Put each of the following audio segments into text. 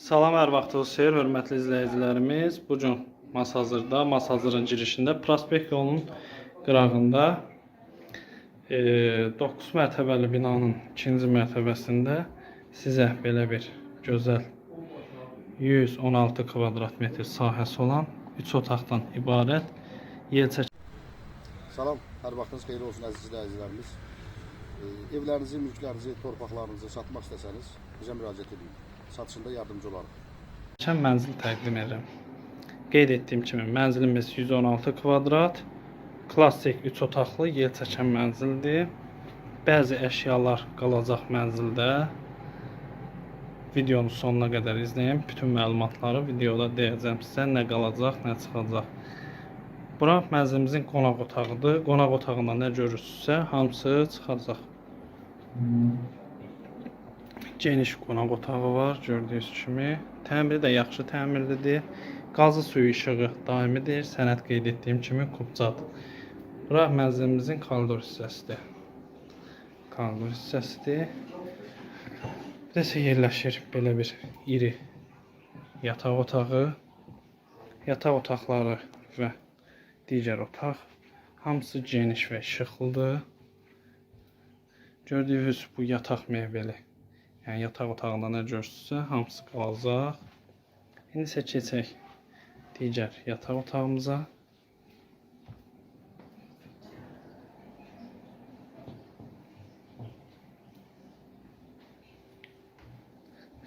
Salam, hər vaxtınız xeyir, hörmətli izləyicilərimiz. Bu gün Masazırda, Masazırın girişində Prospekt yolunun qırağında e, 9 mərtəbəli binanın ikinci mərtəbəsində sizə belə bir gözəl 116 kvadrat metr sahəsi olan 3 otaqdan ibarət yer çək Salam, hər vaxtınız xeyir olsun əziz izləyicilərimiz. E, evlərinizi, mülklərinizi, torpaqlarınızı satmaq istəsəniz bizə müraciət edin. Satışında yardımcı olarıq. Çən mənzil təqdim edirəm. Qeyd etdiyim kimi mənzilimiz 116 kvadrat, klassik 3 otaqlı yer çəkən mənzildir. Bəzi əşyalar qalacaq mənzildə. Videonun sonuna qədər izləyin. Bütün məlumatları videoda deyəcəm sizə nə qalacaq, nə çıxacaq. Bura mənzilimizin qonaq otağıdır. Qonaq otağında nə görürsünüzsə, hamısı çıxacaq. Geniş qonaq otağı var, gördüyünüz kimi. Təmiri də yaxşı təmirlidir. Qazı suyu işığı daimidir. Sənəd qeyd etdiyim kimi kubcadır. Bura mənzilimizin koridor hissəsidir. Koridor hissəsidir. Bir də yerləşir belə bir iri yataq otağı. Yataq otaqları və digər otaq hamısı geniş və işıqlıdır. Gördüyünüz bu yataq mebeli. Yəni yataq otağında nə görürsünüzsə hamısı qalacaq. İndi isə keçək digər yataq otağımıza.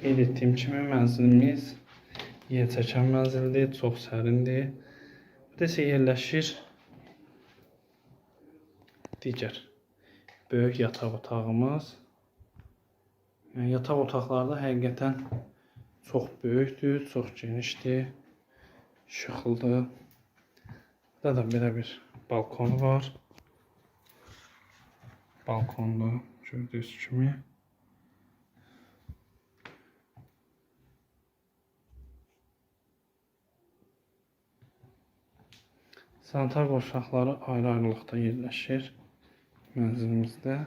Qeyd etdiyim kimi mənzilimiz yer çəkən mənzildir, çox sərindir. Bir də isə yerləşir digər böyük yataq otağımız. Yəni yataq otaqları da həqiqətən çox böyükdür, çox genişdir, işıqlıdır. Burada da belə bir balkonu var. Balkonlu gördüyünüz kimi. Sanitar qovşaqları ayrı-ayrılıqda yerləşir mənzilimizdə.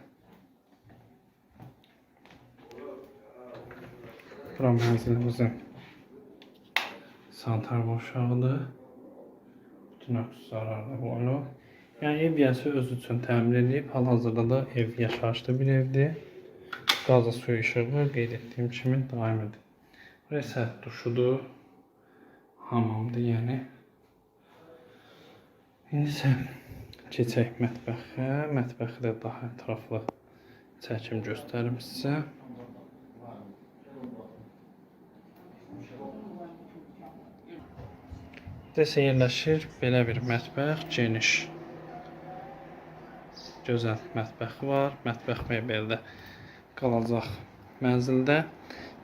Bura mənzilimizin sanitar qovşağıdır. Bütün aksesuarlar bu olur. Yəni ev yəsi öz üçün təmin edib, hal-hazırda da ev yaşayışlı bir evdir. Qazı suyu işığı qeyd etdiyim kimi daimidir. İsə duşudur, hamamdır yəni. İndi isə keçək mətbəxə. Mətbəxi də daha ətraflı çəkim göstərim sizə. Desə yerləşir belə bir mətbəx, geniş. Gözəl mətbəxi var. Mətbəx mebeli də qalacaq mənzildə.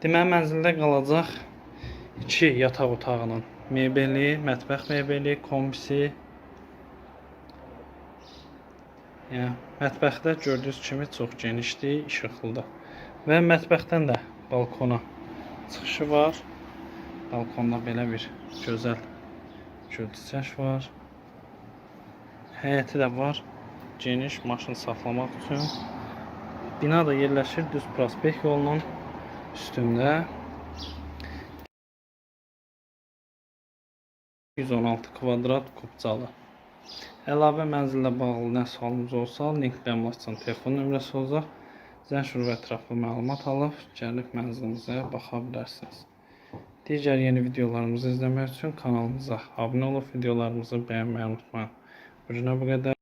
Deməli mənzildə qalacaq 2 yataq otağının mebeli, mətbəx mebeli, kombisi, Yəni mətbəxdə gördüyünüz kimi çox genişdir, işıqlıdır. Və mətbəxdən də balkona çıxışı var. Balkonda belə bir gözəl gülçəç var. Həyəti də var. Geniş maşın saxlamaq üçün. Bina da yerləşir düz prospekt yolunun üstündə. 116 kvadrat kubcalı. Əlavə mənzillə bağlı nə sualınız olsa, linkdə əmlakçının telefon nömrəsi olacaq. Zəng və ətraflı məlumat alıb gəlib mənzilimizə baxa bilərsiniz. Digər yeni videolarımızı izləmək üçün kanalımıza abunə olub videolarımızı bəyənməyi unutmayın. Bu günə bu qədər.